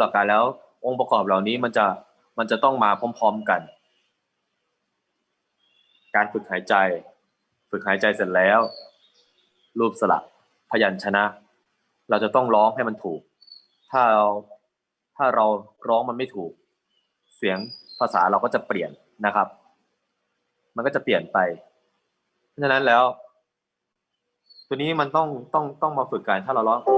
หลักการแล้ว องค์ประกอบเหล่านี้มันจะมันจะต้องมาพร้อม ๆกัน การฝึกหายใจ ฝึกหายใจเสร็จแล้ว รูปสระพยัญชนะ เราจะต้องร้องให้มันถูก ถ้าเราถ้าเราร้องมันไม่ถูก เสียงภาษาเราก็จะเปลี่ยนนะครับ มันก็จะเปลี่ยนไป เพราะฉะนั้นแล้ว ตัวนี้มันต้องต้องต้องมาฝึกกันถ้าเราร้อง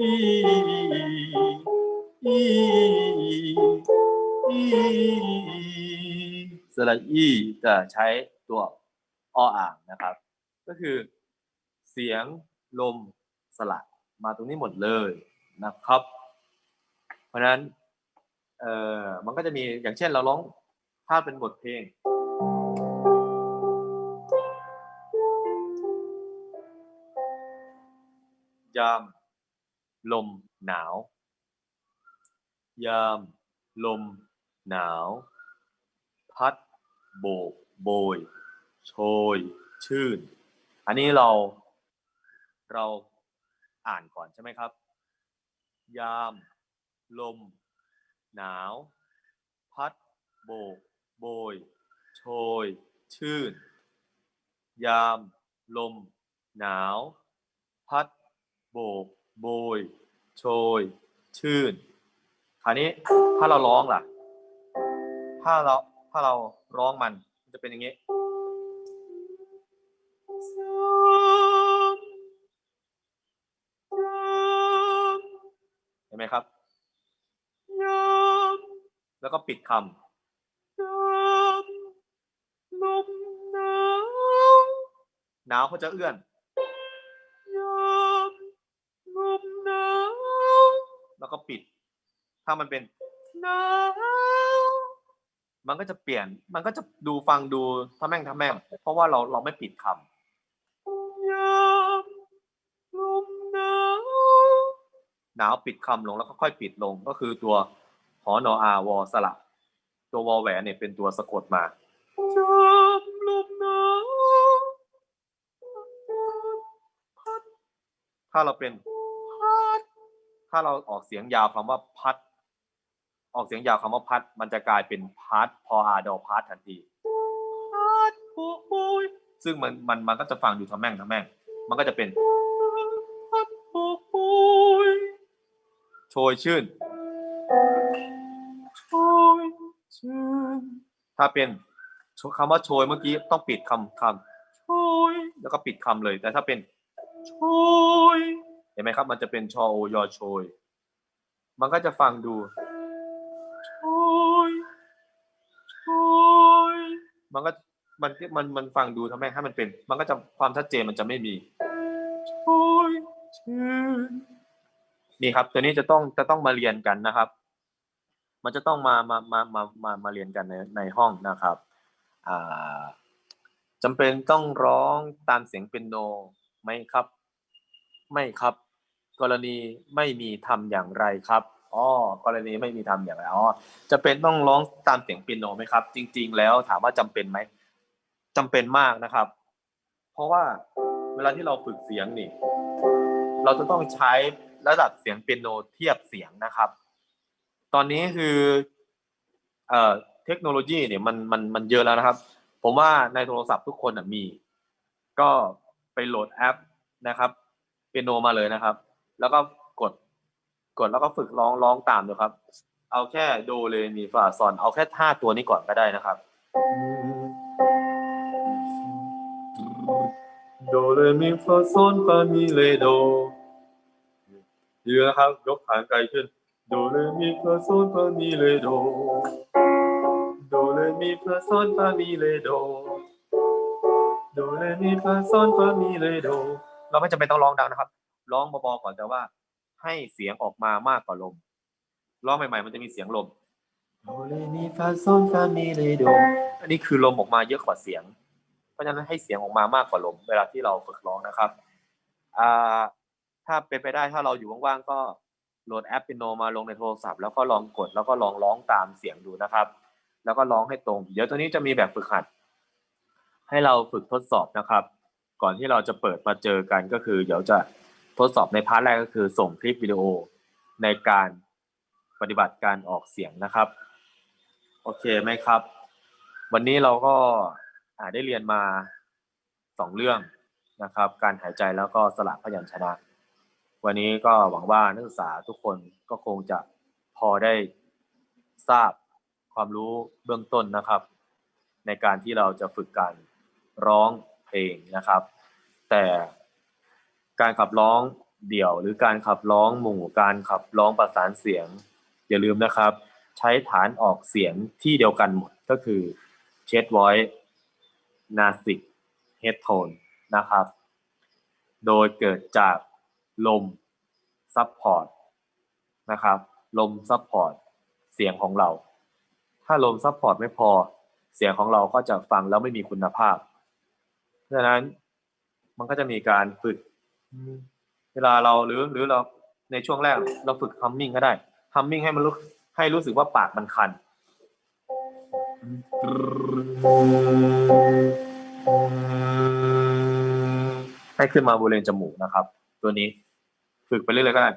สระอีจะใช้ตัวออ่างนะครับ ก็คือเสียงลมสระมาตรงนี้หมดเลยนะครับ เพราะนั้นเอ่อมันก็จะมีอย่างเช่นเราร้องถ้าเป็นบทเพลงยาม ลมหนาว ยาม ลม หนาว พัด โบก โบย โชย ชื่น อันนี้เรา เราอ่านก่อนใช่ไหมครับ ยาม ลม หนาว พัด โบก โบย โชย ชื่น ยาม ลม หนาว พัด โบก โบย โชย ชื่น คราวนี้ถ้าเราร้องล่ะ ถ้าเราถ้าเราร้องมันจะเป็นอย่างนี้เห็นไหมครับ แล้วก็ปิดคำลมหนาวหนาวเขาจะเอื้อน ปิด ถ้ามันเป็นหนาวมันก็จะเปลี่ยน มันก็จะดูฟังดูทำแม่งทำแม่ง เพราะว่าเราเราไม่ปิดคำยามลมหนาวหนาวปิดคำลงแล้วก็ค่อยปิดลงก็คือตัวหอนออาวอสระตัววอแหวนเนี่ยเป็นตัวสะกดมาจามลมหนาวพัดถ้าเราเป็น ถ้าเราออกเสียงยาวคำว่าพัด ออกเสียงยาวคำว่าพัด มันจะกลายเป็นพัดพออาดอพัดทันทีพัดโอ้ยซึ่งมันมันมันก็จะฟังดูทำแม่งทำแม่ง มันก็จะเป็นพัดโอ้ยโชยชื่นโชยชื่น ถ้าเป็นคำว่าโชยเมื่อกี้ต้องปิดคำคำโชยแล้วก็ปิดคำเลยแต่ถ้าเป็นโชย ห็นไหมครับ มันจะเป็นชอโอยอโชย มันก็จะฟังดูโชยโชยมันก็มันมันมันฟังดูทำไมให้มันเป็น มันก็จะความชัดเจนมันจะไม่มีโชยชื่นนี่ครับ ตัวนี้จะต้องจะต้องมาเรียนกันนะครับ มันจะต้องมามามามามามาเรียนกันในในห้องนะครับอ่าจำเป็นต้องร้องตามเสียงเปียโนไหมครับ ไม่ครับ กรณีไม่มีทำอย่างไรครับอ๋อกรณีไม่มีทำอย่างไรอ๋อจะเป็นต้องร้องตามเสียงเปียโนไหมครับ จริง ๆ แล้วถามว่าจำเป็นไหมจำเป็นมากนะครับ เพราะว่าเวลาที่เราฝึกเสียงนี่ เราจะต้องใช้ระดับเสียงเปียโนเทียบเสียงนะครับ ตอนนี้คือเอ่อเทคโนโลยีเนี่ยมันมันมันเยอะแล้วนะครับ ผมว่าในโทรศัพท์ทุกคนมี ก็ไปโหลดแอปนะครับเปียโนมาเลยนะครับ แล้วก็กด กดแล้วก็ฝึกร้องร้องตามดูครับ เอาแค่โดเรมีฟาซอนเอาแค่ท่าตัวนี้ก่อนก็ได้นะครับโดเรมีฟาซอนฟามีเลโดดีนะครับ ยกฐานไกลขึ้นโดเรมีฟาซอนฟามีเลโดโดเรมีฟาซอนฟามีเลโดโดเรมีฟาซอนฟามีเลโดเราไม่จำเป็นต้องร้องดังนะครับ ร้องเบาๆก่อนแต่ว่า ให้เสียงออกมามากกว่าลม ร้องใหม่ๆ มันจะมีเสียงลมโดเรมีฟาโซนฟามีเรโดอันนี้คือลมออกมาเยอะกว่าเสียง เพราะฉะนั้นให้เสียงออกมามากกว่าลม เวลาที่เราฝึกร้องนะครับอ่าถ้าเป็นไปได้ถ้าเราอยู่ว่างๆก็โหลดแอปปิโนมาลงในโทรศัพท์แล้วก็ลองกดแล้วก็ลองร้องตามเสียงดูนะครับ แล้วก็ร้องให้ตรง เดี๋ยวตัวนี้จะมีแบบฝึกหัด ให้เราฝึกทดสอบนะครับ ก่อนที่เราจะเปิดมาเจอกันก็คือ เดี๋ยวจะ ทดสอบในพาร์ทแรกก็คือส่งคลิปวิดีโอในการปฏิบัติการออกเสียงนะครับ โอเคไหมครับ วันนี้เราก็ได้เรียนมาสองเรื่องนะครับ การหายใจแล้วก็สละพยัญชนะ วันนี้ก็หวังว่านักศึกษาทุกคนก็คงจะพอได้ทราบความรู้เบื้องต้นนะครับ ในการที่เราจะฝึกการร้องเพลงนะครับ แต่ การขับร้องเดี่ยว หรือการขับร้องหมู่การขับร้องประสานเสียง อย่าลืมนะครับ ใช้ฐานออกเสียงที่เดียวกันหมดก็คือเชดไว c ์นาสิกเฮดโทนนะครับ โดยเกิดจากลมซับพอร์ตนะครับ ลมซับพอร์ตเสียงของเรา ถ้าลมซับพอร์ตไม่พอเสียงของเราก็จะฟังแล้วไม่มีคุณภาพ เพราะฉะนั้นมันก็จะมีการฝึก เวลาเราหรือหรือเราในช่วงแรกเราฝึกฮัมมิ่งก็ได้ฮัมมิ่งให้มันรู้ให้รู้สึกว่าปากมันคัน ให้ขึ้นมาบริเวณจมูกนะครับ ตัวนี้ฝึกไปเรื่อยๆก็ได้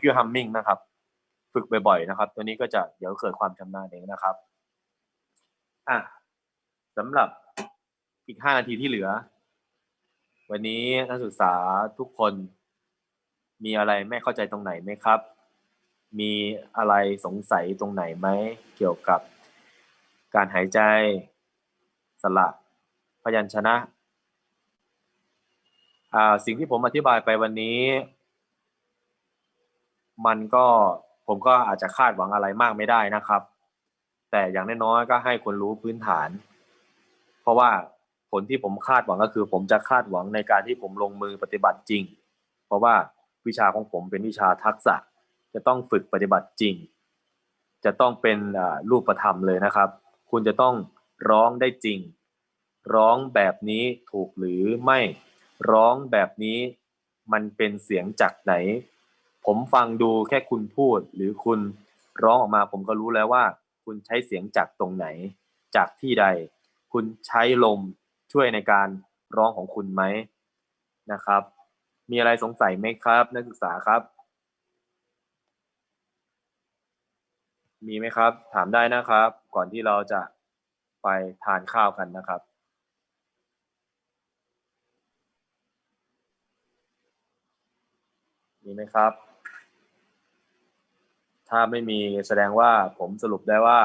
นี่คือฮัมมิ่งนะครับ ฝึกบ่อยๆนะครับ ตัวนี้ก็จะเดี๋ยวเกิดความชำนาญเองนะครับอะสำหรับอีกห้านาทีที่เหลือ วันนี้นักศึกษาทุกคนมีอะไรไม่เข้าใจตรงไหนไหมครับ มีอะไรสงสัยตรงไหนไหมเกี่ยวกับการหายใจสละพยัญชนะอ่าสิ่งที่ผมอธิบายไปวันนี้ มันก็ผมก็อาจจะคาดหวังอะไรมากไม่ได้นะครับ แต่อย่างน้อยๆก็ให้คนรู้พื้นฐาน เพราะว่าผลที่ผมคาดหวังก็คือ ผมจะคาดหวังในการที่ผมลงมือปฏิบัติจริง เพราะว่าวิชาของผมเป็นวิชาทักษะ จะต้องฝึกปฏิบัติจริง จะต้องเป็นรูปธรรมเลยนะครับ คุณจะต้องร้องได้จริง ร้องแบบนี้ถูกหรือไม่ร้องแบบนี้มันเป็นเสียงจากไหน ผมฟังดูแค่คุณพูด หรือคุณร้องออกมาผมก็รู้แล้วว่า คุณใช้เสียงจากตรงไหน จากที่ใด คุณใช้ลมช่วยในการร้องของคุณไหมนะครับ มีอะไรสงสัยไหมครับ นักศึกษาครับ มีไหมครับ ถามได้นะครับ ก่อนที่เราจะไปทานข้าวกันนะครับมีไหมครับ ถ้าไม่มีแสดงว่าผมสรุปได้ว่า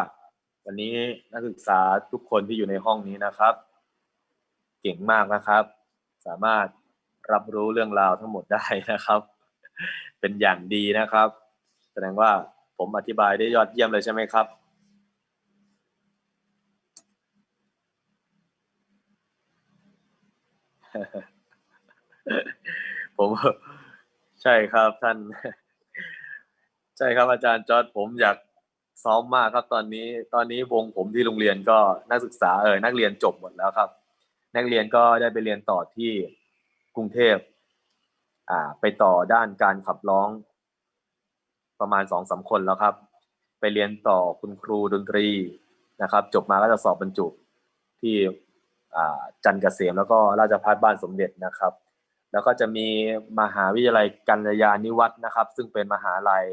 วันนี้นักศึกษาทุกคนที่อยู่ในห้องนี้นะครับ เก่งมากนะครับ สามารถรับรู้เรื่องราวทั้งหมดได้นะครับ เป็นอย่างดีนะครับ แสดงว่าผมอธิบายได้ยอดเยี่ยมเลยใช่ไหมครับผมใช่ครับท่าน ใช่ครับอาจารย์จอร์ดผมอยากซ้อมมากครับตอนนี้ตอนนี้วงผมที่โรงเรียนก็นักศึกษาเออนักเรียนจบหมดแล้วครับ นักเรียนก็ได้ไปเรียนต่อที่กรุงเทพอ่า ไปต่อด้านการขับร้อง ประมาณสองสาคนแล้วครับ ไปเรียนต่อคุณครูดนตรีนะครับ จบมาก็จะสอบบรรจุที่อ่าจันเกษมแล้วก็ราชภัฏบ้านสมเด็จนะครับ แล้วก็จะมีมหาวิทยาลัยกัญญาณิวัฒน์นะครับ ซึ่งเป็นมหาลัย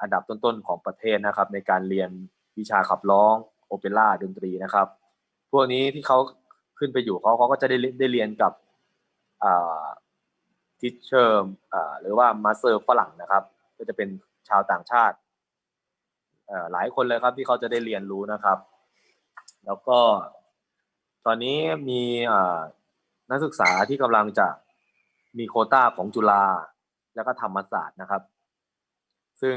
อันดับต้นๆของประเทศนะครับ ในการเรียนวิชาขับร้องโอเปร่าดนตรีนะครับ พวกนี้ที่เขาขึ้นไปอยู่เขาเขาก็จะได้ได้เรียนกับทิชเชอร์หรือว่ามาสเตอร์ฝรั่งนะครับ ก็จะเป็นชาวต่างชาติหลายคนเลยครับที่เขาจะได้เรียนรู้นะครับ แล้วก็ตอนนี้มีนักศึกษาที่กำลังจะมีโคต้าของจุฬาแล้วก็ธรรมศาสตร์นะครับ ซึ่ง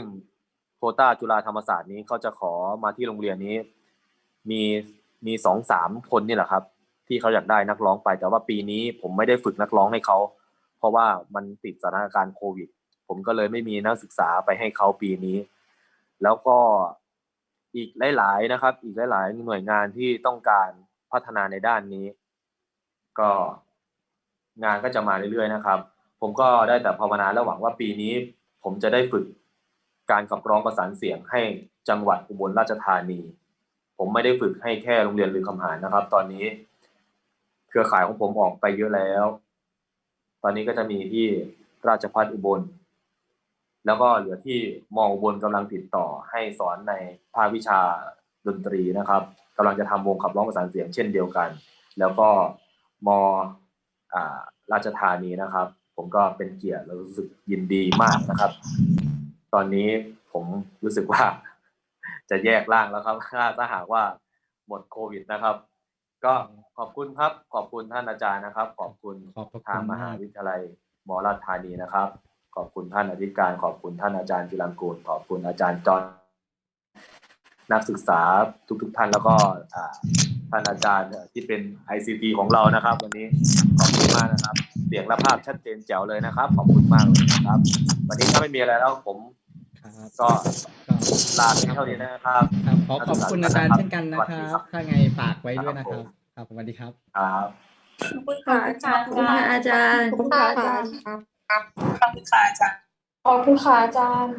โคต้าจุฬาธรรมศาสตร์นี้เขาจะขอมาที่โรงเรียนนี้ มีมีสองสามคนนี่แหละครับ ที่เขาอยากได้นักร้องไป แต่ว่าปีนี้ผมไม่ได้ฝึกนักร้องให้เขาเพราะว่ามันติดสถานการณ์โควิด ผมก็เลยไม่มีนักศึกษาไปให้เขาปีนี้ แล้วก็อีกหลาย ๆ นะครับ อีกหลาย ๆ หน่วยงานที่ต้องการพัฒนาในด้านนี้ ก็งานก็จะมาเรื่อย ๆ นะครับ ผมก็ได้แต่ภาวนาและหวังว่าปีนี้ ผมจะได้ฝึก การขับร้องประสานเสียงให้จังหวัดอุบลราชธานี ผมไม่ได้ฝึกให้แค่โรงเรียนลือคำหารนะครับ ตอนนี้ เครือข่ายของผมออกไปเยอะแล้ว ตอนนี้ก็จะมีที่ราชพัฒอุบล แล้วก็เหลือที่มออุบลกำลังติดต่อให้สอนในภาควิชาดนตรีนะครับกำลังจะทำวงขับร้องประสานเสียงเช่นเดียวกัน แล้วก็มอราชธานีนะครับ ผมก็เป็นเกียรติและรู้สึกยินดีมากนะครับ ตอนนี้ผมรู้สึกว่า จะแยกร่างแล้วครับถ้าถ้าหากว่าหมดโควิดนะครับ ก็ขอบคุณครับ ขอบคุณท่านอาจารย์นะครับ ขอบคุณขอบพระทางคุณมหามากวิทยาลัยมอราชธานีนะครับ ขอบคุณท่านอธิการ ขอบคุณท่านอาจารย์จิรังกูลขอบคุณอาจารย์จอนนักศึกษาทุก ๆ ท่านแล้วก็อ่าท่านอาจารย์ที่เป็น ICT ของเรานะครับ วันนี้ขอบคุณมากนะครับ เสียงและภาพชัดเจนแจ๋วเลยนะครับ ขอบคุณมากเลยนะครับ วันนี้ถ้าไม่มีอะไรแล้วผม ครับก็ก็ลาเพียงเท่านี้นะครับครับขอขอบคุณอาจารย์เช่นกันนะคสวัสดีรัครับบถ้าไงฝากไว้ด้วยนะครับ ครับสวัสดีครับครับขอบคุณค่ะอาจารย์ขอบคุณค่ะอาจารย์ขอบคุณค่ะอาจารย์ครับขอบคุณค่ะอาจารย์ขอบคุณค่ะอาจารย์